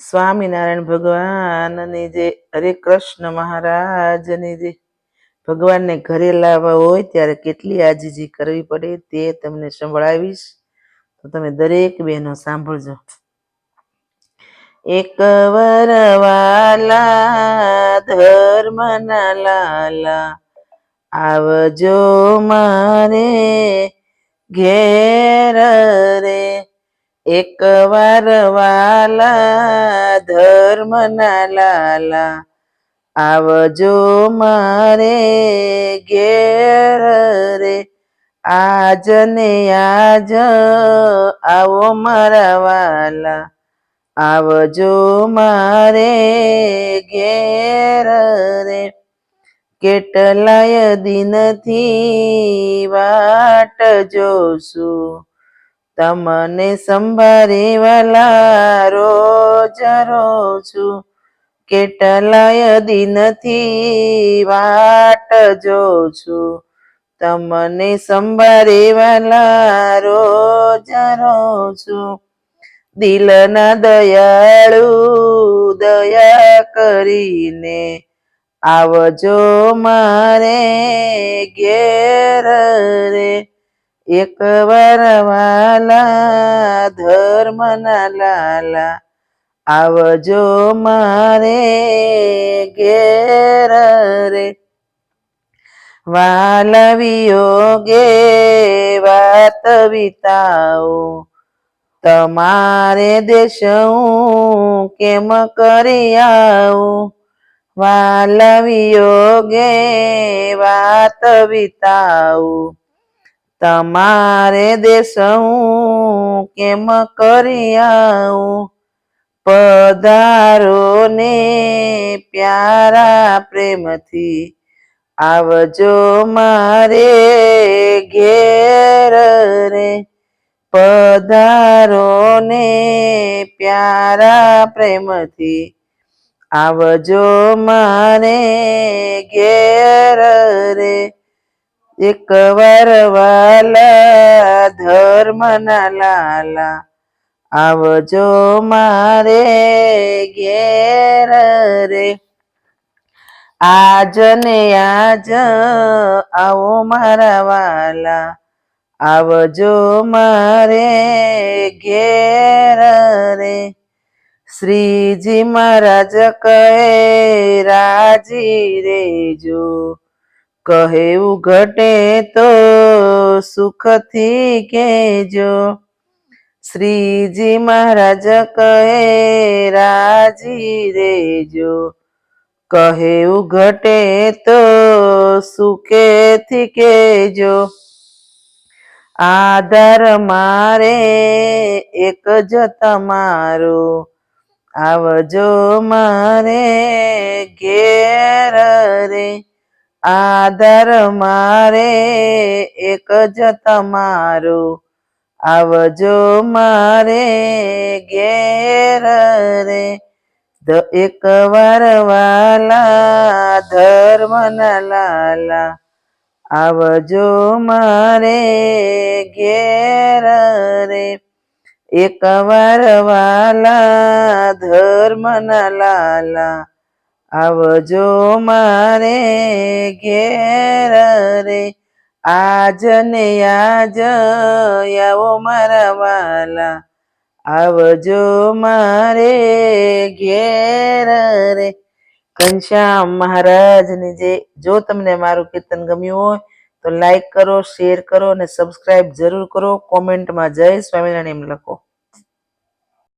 સ્વામિનારાયણ ભગવાનની જે હરે કૃષ્ણ મહારાજની જે ભગવાનને ઘરે લાવવા હોય ત્યારે કેટલી આજીજી કરવી પડે તે તમને સંભળાવીશ. તો તમે દરેક બહેનો સાંભળજો. એક વરવાલા ધર્મના લાલા, આવજો મારે ઘેર રે. એક વાર વાલા ધર્મના લાલા, આવજો મારે ઘેર રે. આજ ને આજ આવો મારા વાલા, આવજો મારે ઘેર રે. કેટલાય દિનથી વાટ જોશું તમને સંભાળી વાલા રોજ છું. કેટલાય દિનથી વાટ જોશું. તમને સંભાળી વાલા રોજ છું. દિલના દયાળુ દયા કરીને આવજો મારે ઘેર રે. એક વાલા ધર્મના લાલા આવજો મારે ઘેર રે. વાલવિયોગે વાત વિતાઓ તમારે દેશ હું કેમ કરી આવું? વાલવિયોગે વાત વિતાવું તમારે દેશ હું કેમ કરી આવું? પધારો ને પ્યારા પ્રેમથી આવજો મારે ઘેર રે. પધારો ને પ્યારા પ્રેમથી આવજો મારે ઘેર રે. એક વાર વાલા ધર્મના લાલા આવજો મારે ઘેર રે. આજ ને આજ આવો મારા વાલા. આવજો મારે ઘેર રે. શ્રીજી મહારાજ કહે, રાજી રેજો. કહેવું ઘટે તો સુખથી કેજો શ્રીજી મહારાજ કહે, રાજી રેજો કહેવું ઘટે તો સુખેથી કેજો આધાર મારે એક જ તમારો. આવજો મારે ઘેર રે. આધાર મારે એક જ તમારો. આવજો મારે ઘેર રે. એક વાર વાલા, ધર્મના લાલા. આવજો મારે ઘેર રે. એક વાર વાલા, ધર્મના લાલા. આવજો મારે ઘેર રે. આજ ને આજ આવો મારા વાલા. આવજો મારે ઘેર રે. ઘનશ્યામ મહારાજની જે, જો તમને મારું કીર્તન ગમ્યું હોય, તો લાઈક કરો શેર કરો અને સબસ્ક્રાઈબ જરૂર કરો. કોમેન્ટમાં જય સ્વામિનારાયણ એમ લખો.